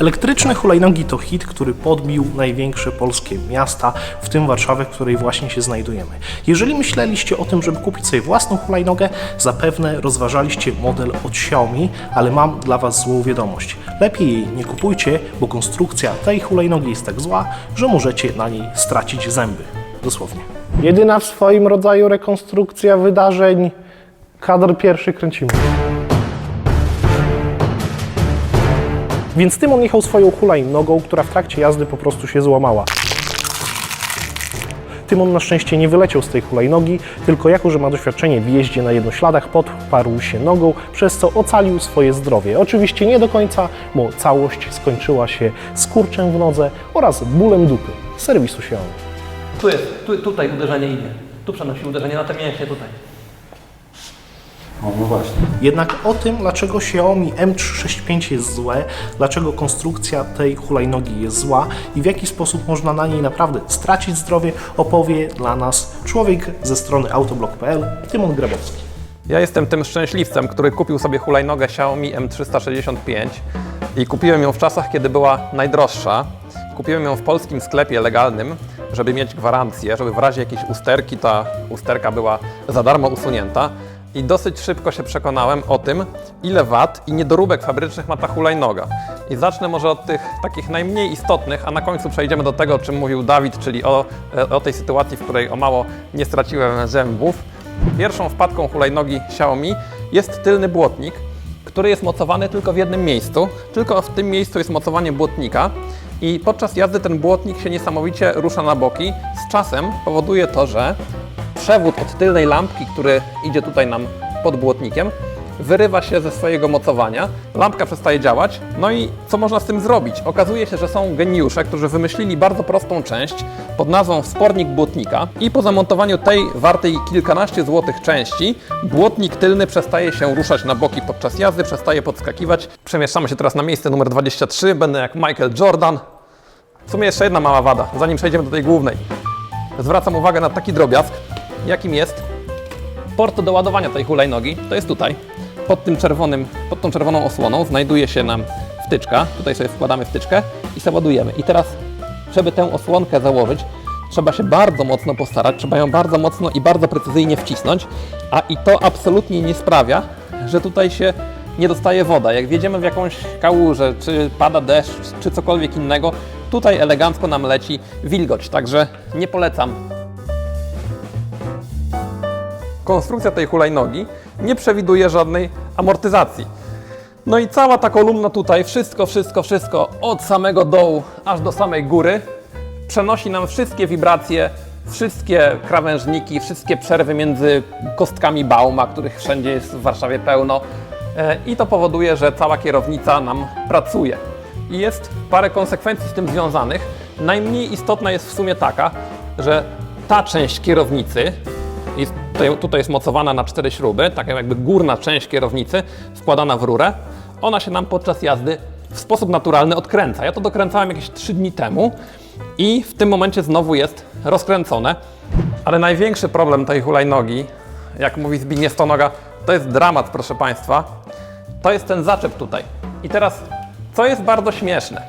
Elektryczne hulajnogi to hit, który podbił największe polskie miasta, w tym Warszawę, w której właśnie się znajdujemy. Jeżeli myśleliście o tym, żeby kupić sobie własną hulajnogę, zapewne rozważaliście model od Xiaomi, ale mam dla Was złą wiadomość. Lepiej jej nie kupujcie, bo konstrukcja tej hulajnogi jest tak zła, że możecie na niej stracić zęby. Dosłownie. Jedyna w swoim rodzaju rekonstrukcja wydarzeń. Kadr pierwszy kręcimy. Więc Tymon jechał swoją hulajnogą, która w trakcie jazdy po prostu się złamała. Tymon na szczęście nie wyleciał z tej hulajnogi, tylko jako, że ma doświadczenie w jeździe na jednośladach, podparł się nogą, przez co ocalił swoje zdrowie. Oczywiście nie do końca, bo całość skończyła się skurczem w nodze oraz bólem dupy serwisu Xiaomi. Tu jest, tu, tutaj uderzenie idzie. Tu przenosi uderzenie na te mięśnie tutaj. O, no właśnie. Jednak o tym, dlaczego Xiaomi M365 jest złe, dlaczego konstrukcja tej hulajnogi jest zła i w jaki sposób można na niej naprawdę stracić zdrowie, opowie dla nas człowiek ze strony autoblog.pl, Tymon Grabowski. Ja jestem tym szczęśliwcem, który kupił sobie hulajnogę Xiaomi M365 i kupiłem ją w czasach, kiedy była najdroższa. Kupiłem ją w polskim sklepie legalnym, żeby mieć gwarancję, żeby w razie jakiejś usterki ta usterka była za darmo usunięta. I dosyć szybko się przekonałem o tym, ile wad i niedoróbek fabrycznych ma ta hulajnoga. I zacznę może od tych takich najmniej istotnych, a na końcu przejdziemy do tego, o czym mówił Dawid, czyli o, e, o tej sytuacji, w której o mało nie straciłem zębów. Pierwszą wpadką hulajnogi Xiaomi jest tylny błotnik, który jest mocowany tylko w jednym miejscu. Tylko w tym miejscu jest mocowanie błotnika i podczas jazdy ten błotnik się niesamowicie rusza na boki. Z czasem powoduje to, że przewód od tylnej lampki, który idzie tutaj nam pod błotnikiem, wyrywa się ze swojego mocowania, lampka przestaje działać, no i co można z tym zrobić? Okazuje się, że są geniusze, którzy wymyślili bardzo prostą część pod nazwą wspornik błotnika i po zamontowaniu tej wartej kilkanaście złotych części, błotnik tylny przestaje się ruszać na boki podczas jazdy, przestaje podskakiwać. Przemieszczamy się teraz na miejsce numer 23, będę jak Michael Jordan. W sumie jeszcze jedna mała wada, zanim przejdziemy do tej głównej. Zwracam uwagę na taki drobiazg, jakim jest port do ładowania tej hulajnogi. To jest tutaj. Pod, tym czerwonym, pod tą czerwoną osłoną znajduje się nam wtyczka. Tutaj sobie wkładamy wtyczkę i sobie ładujemy. I teraz, żeby tę osłonkę założyć, trzeba się bardzo mocno postarać, trzeba ją bardzo mocno i bardzo precyzyjnie wcisnąć, a i to absolutnie nie sprawia, że tutaj się nie dostaje woda. Jak wjedziemy w jakąś kałużę, czy pada deszcz, czy cokolwiek innego, tutaj elegancko nam leci wilgoć, także nie polecam konstrukcja tej hulajnogi nie przewiduje żadnej amortyzacji. No i cała ta kolumna tutaj, wszystko, wszystko, wszystko od samego dołu aż do samej góry przenosi nam wszystkie wibracje, wszystkie krawężniki, wszystkie przerwy między kostkami Bauma, których wszędzie jest w Warszawie pełno. E, I to powoduje, że cała kierownica nam pracuje. I jest parę konsekwencji z tym związanych. Najmniej istotna jest w sumie taka, że ta część kierownicy, jest, tutaj, jest mocowana na cztery śruby, taka jakby górna część kierownicy wkładana w rurę. Ona się nam podczas jazdy w sposób naturalny odkręca. Ja to dokręcałem jakieś 3 dni temu i w tym momencie znowu jest rozkręcone. Ale największy problem tej hulajnogi, jak mówi Zbigniew Stonoga, to jest dramat, proszę Państwa. To jest ten zaczep tutaj. I teraz, co jest bardzo śmieszne.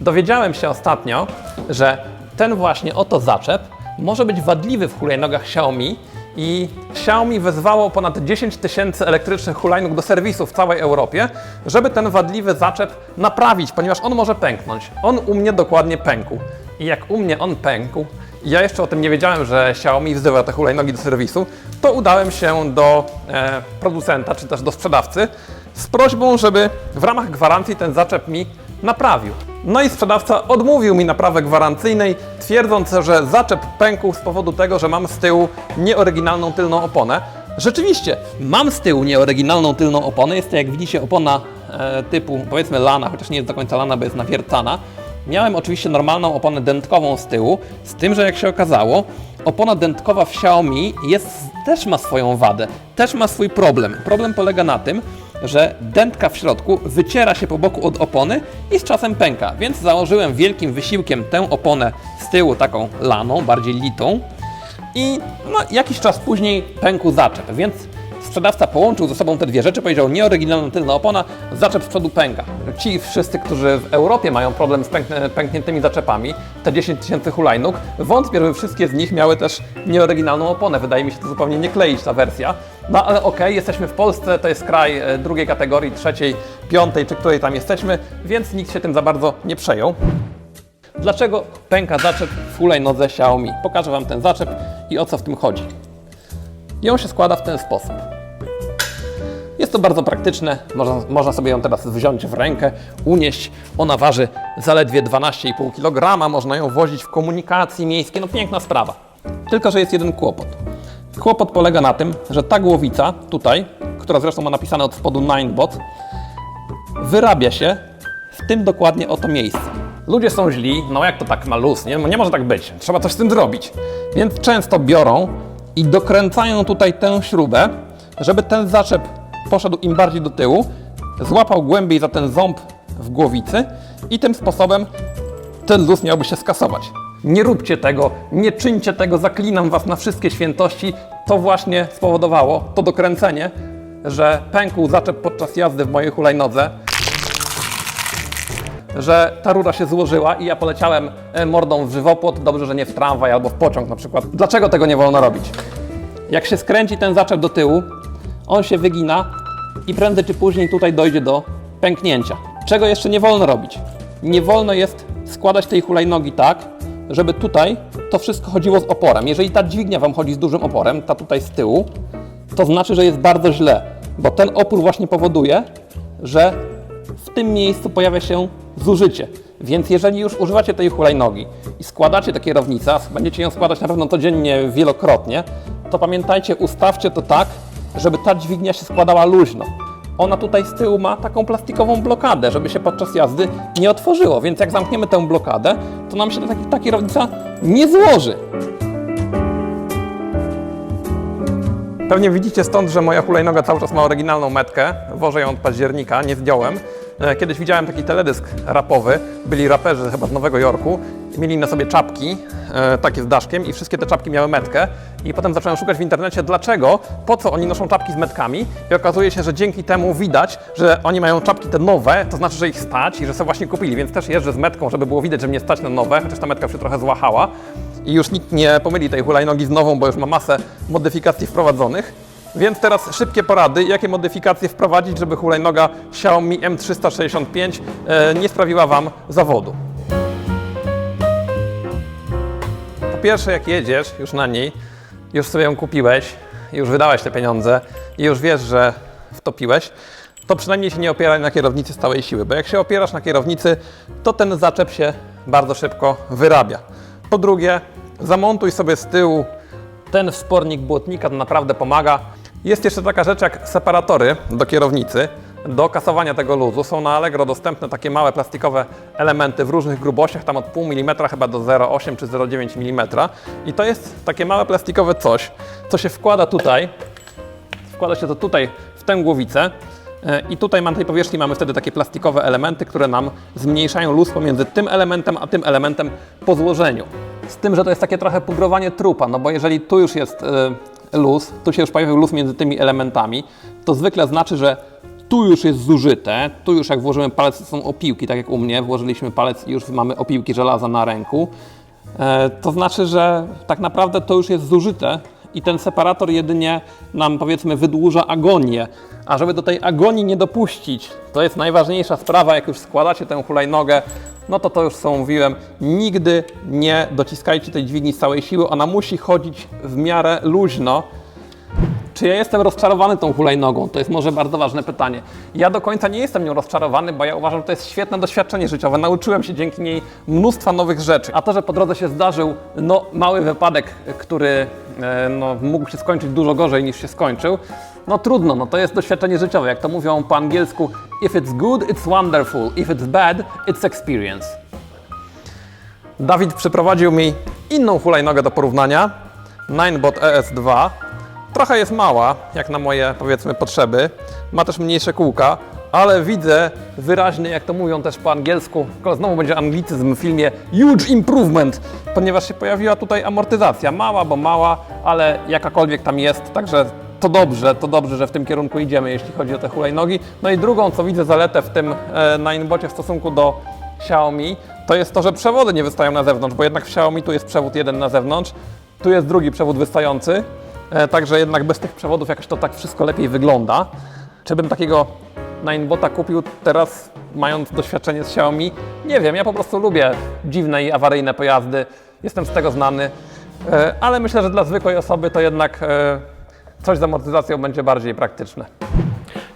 Dowiedziałem się ostatnio, że ten właśnie oto zaczep może być wadliwy w hulajnogach Xiaomi i Xiaomi wezwało ponad 10 tysięcy elektrycznych hulajnóg do serwisu w całej Europie, żeby ten wadliwy zaczep naprawić, ponieważ on może pęknąć. On u mnie dokładnie pękł. I jak u mnie on pękł, ja jeszcze o tym nie wiedziałem, że Xiaomi wzywa te hulajnogi do serwisu, to udałem się do e, producenta czy też do sprzedawcy z prośbą, żeby w ramach gwarancji ten zaczep mi naprawił. No i sprzedawca odmówił mi naprawy gwarancyjnej, twierdząc, że zaczep pękł z powodu tego, że mam z tyłu nieoryginalną tylną oponę. Rzeczywiście, mam z tyłu nieoryginalną tylną oponę. Jest to, jak widzicie, opona e, typu powiedzmy lana, chociaż nie jest do końca lana, bo jest nawiercana. Miałem oczywiście normalną oponę dętkową z tyłu, z tym, że jak się okazało, opona dętkowa w Xiaomi jest, też ma swoją wadę, też ma swój problem. Problem polega na tym, że dętka w środku wyciera się po boku od opony i z czasem pęka, więc założyłem wielkim wysiłkiem tę oponę z tyłu taką laną, bardziej litą i no, jakiś czas później pękł zaczep, więc sprzedawca połączył ze sobą te dwie rzeczy, powiedział nieoryginalna tylna opona, zaczep z przodu pęka. Ci wszyscy, którzy w Europie mają problem z pękniętymi zaczepami, te 10 tysięcy hulajnóg, wątpię, żeby wszystkie z nich miały też nieoryginalną oponę. Wydaje mi się to zupełnie nie kleić ta wersja. No ale okej, jesteśmy w Polsce, to jest kraj e, drugiej kategorii, trzeciej, piątej, czy której tam jesteśmy, więc nikt się tym za bardzo nie przejął. Dlaczego pęka zaczep w hulajnodze Xiaomi? Pokażę Wam ten zaczep i o co w tym chodzi. I on się składa w ten sposób. Jest to bardzo praktyczne, można, można sobie ją teraz wziąć w rękę, unieść. Ona waży zaledwie 12,5 kg, można ją wozić w komunikacji miejskiej, no piękna sprawa. Tylko, że jest jeden kłopot. Kłopot polega na tym, że ta głowica tutaj, która zresztą ma napisane od spodu Ninebot, wyrabia się w tym dokładnie oto miejscu. Ludzie są źli, no jak to tak ma luz, nie? No nie może tak być, trzeba coś z tym zrobić. Więc często biorą i dokręcają tutaj tę śrubę, żeby ten zaczep poszedł im bardziej do tyłu, złapał głębiej za ten ząb w głowicy i tym sposobem ten luz miałby się skasować. Nie róbcie tego, nie czyńcie tego, zaklinam was na wszystkie świętości. To właśnie spowodowało, to dokręcenie, że pękł zaczep podczas jazdy w mojej hulajnodze, że ta rura się złożyła i ja poleciałem e, mordą w żywopłot, dobrze, że nie w tramwaj albo w pociąg na przykład. Dlaczego tego nie wolno robić? Jak się skręci ten zaczep do tyłu, on się wygina i prędzej czy później tutaj dojdzie do pęknięcia. Czego jeszcze nie wolno robić? Nie wolno jest składać tej hulajnogi tak, żeby tutaj to wszystko chodziło z oporem. Jeżeli ta dźwignia Wam chodzi z dużym oporem, ta tutaj z tyłu, to znaczy, że jest bardzo źle, bo ten opór właśnie powoduje, że w tym miejscu pojawia się zużycie. Więc jeżeli już używacie tej hulajnogi i składacie tę kierownicę, będziecie ją składać na pewno codziennie wielokrotnie, to pamiętajcie, ustawcie to tak, żeby ta dźwignia się składała luźno. Ona tutaj z tyłu ma taką plastikową blokadę, żeby się podczas jazdy nie otworzyło, więc jak zamkniemy tę blokadę, to nam się ta, ta kierownica nie złoży. Pewnie widzicie stąd, że moja hulajnoga cały czas ma oryginalną metkę. Wożę ją od października, nie zdjąłem. E, Kiedyś widziałem taki teledysk rapowy. Byli raperzy chyba z Nowego Jorku. Mieli na sobie czapki, e, takie z daszkiem i wszystkie te czapki miały metkę. I potem zacząłem szukać w internecie, dlaczego, po co oni noszą czapki z metkami. I okazuje się, że dzięki temu widać, że oni mają czapki te nowe, to znaczy, że ich stać i że sobie właśnie kupili. Więc też jeżdżę z metką, żeby było widać, że mnie stać na nowe, chociaż ta metka się trochę złachała. I już nikt nie pomyli tej hulajnogi z nową, bo już ma masę modyfikacji wprowadzonych. Więc teraz szybkie porady, jakie modyfikacje wprowadzić, żeby hulajnoga Xiaomi M365 e, nie sprawiła Wam zawodu. Po pierwsze, jak jedziesz już na niej, już sobie ją kupiłeś, już wydałeś te pieniądze i już wiesz, że wtopiłeś, to przynajmniej się nie opieraj na kierownicy z całej siły, bo jak się opierasz na kierownicy, to ten zaczep się bardzo szybko wyrabia. Po drugie, zamontuj sobie z tyłu ten wspornik błotnika, to naprawdę pomaga. Jest jeszcze taka rzecz jak separatory do kierownicy. Do kasowania tego luzu są na Allegro dostępne takie małe plastikowe elementy w różnych grubościach, tam od pół milimetra chyba do 0,8 czy 0,9 mm. I to jest takie małe plastikowe coś, co się wkłada tutaj, wkłada się to tutaj w tę głowicę e, i tutaj na tej powierzchni mamy wtedy takie plastikowe elementy, które nam zmniejszają luz pomiędzy tym elementem a tym elementem po złożeniu. Z tym, że to jest takie trochę pudrowanie trupa, no bo jeżeli tu już jest e, luz, tu się już pojawił luz między tymi elementami, to zwykle znaczy, że tu już jest zużyte, tu już jak włożymy palec są opiłki, tak jak u mnie, włożyliśmy palec i już mamy opiłki żelaza na ręku. E, to znaczy, że tak naprawdę to już jest zużyte i ten separator jedynie nam powiedzmy wydłuża agonię. A żeby do tej agonii nie dopuścić, to jest najważniejsza sprawa, jak już składacie tę hulajnogę, no to to już co mówiłem, nigdy nie dociskajcie tej dźwigni z całej siły, ona musi chodzić w miarę luźno, czy ja jestem rozczarowany tą hulajnogą? To jest może bardzo ważne pytanie. Ja do końca nie jestem nią rozczarowany, bo ja uważam, że to jest świetne doświadczenie życiowe. Nauczyłem się dzięki niej mnóstwa nowych rzeczy. A to, że po drodze się zdarzył no, mały wypadek, który e, no, mógł się skończyć dużo gorzej niż się skończył, no trudno, no to jest doświadczenie życiowe. Jak to mówią po angielsku, if it's good, it's wonderful. If it's bad, it's experience. Dawid przyprowadził mi inną hulajnogę do porównania, Ninebot ES2. Trochę jest mała, jak na moje powiedzmy potrzeby. Ma też mniejsze kółka, ale widzę wyraźny, jak to mówią też po angielsku, znowu będzie anglicyzm w filmie, huge improvement, ponieważ się pojawiła tutaj amortyzacja. Mała, bo mała, ale jakakolwiek tam jest, także to dobrze, to dobrze, że w tym kierunku idziemy, jeśli chodzi o te hulajnogi. No i drugą, co widzę zaletę w tym e, Ninebocie w stosunku do Xiaomi, to jest to, że przewody nie wystają na zewnątrz, bo jednak w Xiaomi tu jest przewód jeden na zewnątrz, tu jest drugi przewód wystający, także jednak bez tych przewodów jakoś to tak wszystko lepiej wygląda. Czy bym takiego Ninebota kupił teraz, mając doświadczenie z Xiaomi? Nie wiem, ja po prostu lubię dziwne i awaryjne pojazdy, jestem z tego znany, e, ale myślę, że dla zwykłej osoby to jednak e, coś z amortyzacją będzie bardziej praktyczne.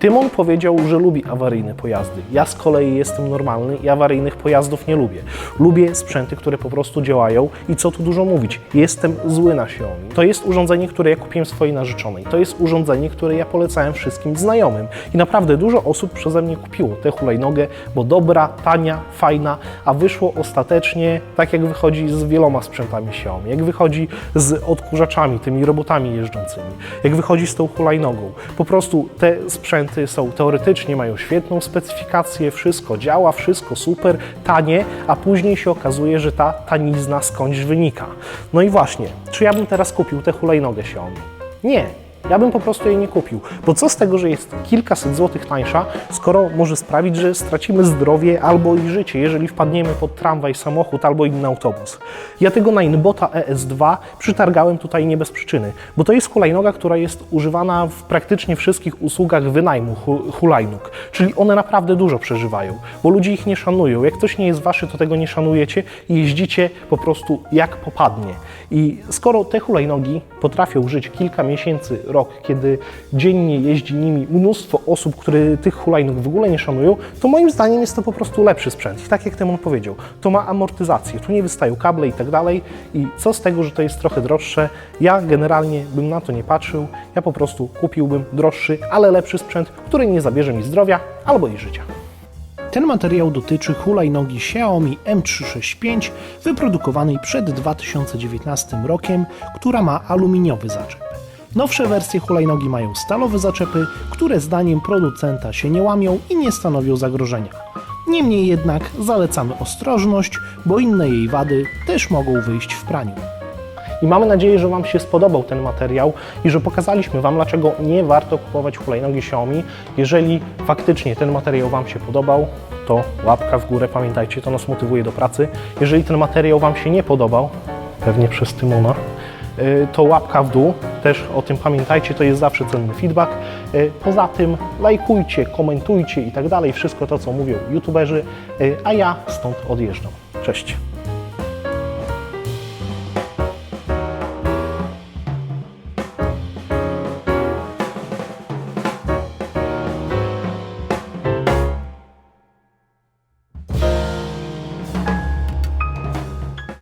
Tymon powiedział, że lubi awaryjne pojazdy. Ja z kolei jestem normalny i awaryjnych pojazdów nie lubię. Lubię sprzęty, które po prostu działają i co tu dużo mówić, jestem zły na Xiaomi. To jest urządzenie, które ja kupiłem swojej narzeczonej. To jest urządzenie, które ja polecałem wszystkim znajomym. I naprawdę dużo osób przeze mnie kupiło tę hulajnogę, bo dobra, tania, fajna, a wyszło ostatecznie tak jak wychodzi z wieloma sprzętami Xiaomi, jak wychodzi z odkurzaczami, tymi robotami jeżdżącymi, jak wychodzi z tą hulajnogą. Po prostu te sprzęty są teoretycznie, mają świetną specyfikację, wszystko działa, wszystko super, tanie, a później się okazuje, że ta tanizna skądś wynika. No i właśnie, czy ja bym teraz kupił tę hulajnogę Xiaomi? Nie, ja bym po prostu jej nie kupił, bo co z tego, że jest kilkaset złotych tańsza, skoro może sprawić, że stracimy zdrowie albo i życie, jeżeli wpadniemy pod tramwaj, samochód albo inny autobus. Ja tego Ninebota ES2 przytargałem tutaj nie bez przyczyny, bo to jest hulajnoga, która jest używana w praktycznie wszystkich usługach wynajmu hu- hulajnóg, czyli one naprawdę dużo przeżywają, bo ludzie ich nie szanują. Jak coś nie jest wasze, to tego nie szanujecie i jeździcie po prostu jak popadnie. I skoro te hulajnogi potrafią żyć kilka miesięcy, rok, kiedy dziennie jeździ nimi mnóstwo osób, które tych hulajnóg w ogóle nie szanują, to moim zdaniem jest to po prostu lepszy sprzęt. I tak jak Temon powiedział, to ma amortyzację, tu nie wystają kable i tak dalej. I co z tego, że to jest trochę droższe? Ja generalnie bym na to nie patrzył. Ja po prostu kupiłbym droższy, ale lepszy sprzęt, który nie zabierze mi zdrowia albo i życia. Ten materiał dotyczy hulajnogi Xiaomi M365 wyprodukowanej przed 2019 rokiem, która ma aluminiowy zaczep. Nowsze wersje hulajnogi mają stalowe zaczepy, które zdaniem producenta się nie łamią i nie stanowią zagrożenia. Niemniej jednak zalecamy ostrożność, bo inne jej wady też mogą wyjść w praniu. I mamy nadzieję, że Wam się spodobał ten materiał i że pokazaliśmy Wam, dlaczego nie warto kupować hulajnogi Xiaomi. Jeżeli faktycznie ten materiał Wam się podobał, to łapka w górę, pamiętajcie, to nas motywuje do pracy. Jeżeli ten materiał Wam się nie podobał, pewnie przez Tymona, y, to łapka w dół, też o tym pamiętajcie, to jest zawsze cenny feedback. Y, Poza tym lajkujcie, komentujcie i tak dalej, wszystko to, co mówią youtuberzy, y, a ja stąd odjeżdżam. Cześć!